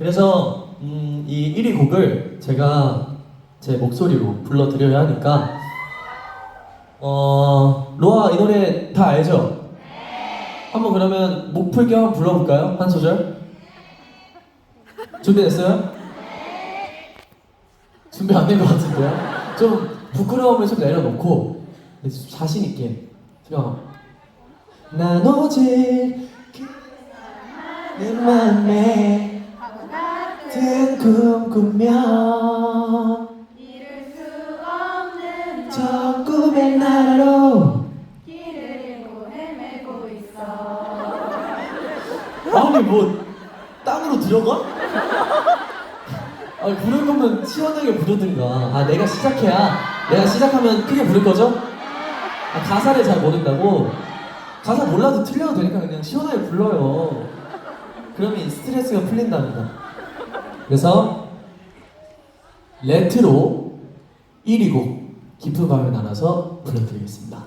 그래서 음, 이 1위 곡을 제가 제 목소리로 불러드려야 하니까 어 로아 이 노래 다 알죠? 한번 그러면 목 풀게 한번 불러볼까요? 한 소절 준비됐어요? 준비 안 된 것 같은데요? 좀 부끄러움을 좀 내려놓고 자신 있게 제가 난 오직 내 맘에 든 꿈꾸며 이룰 수 없는 저 꿈의 나라로 길을 잃고 헤매고 있어 아니 뭐 땅으로 들어가? 아니 부를 거면 시원하게 부르든가 아 내가 시작해야 내가 시작하면 크게 부를 거죠? 아 가사를 잘 모른다고? 가사 몰라도 틀려도 되니까 그냥 시원하게 불러요 그러면 이 스트레스가 풀린답니다 그래서 레트로 1위 곡 깊은 밤에 날아서 불러드리겠습니다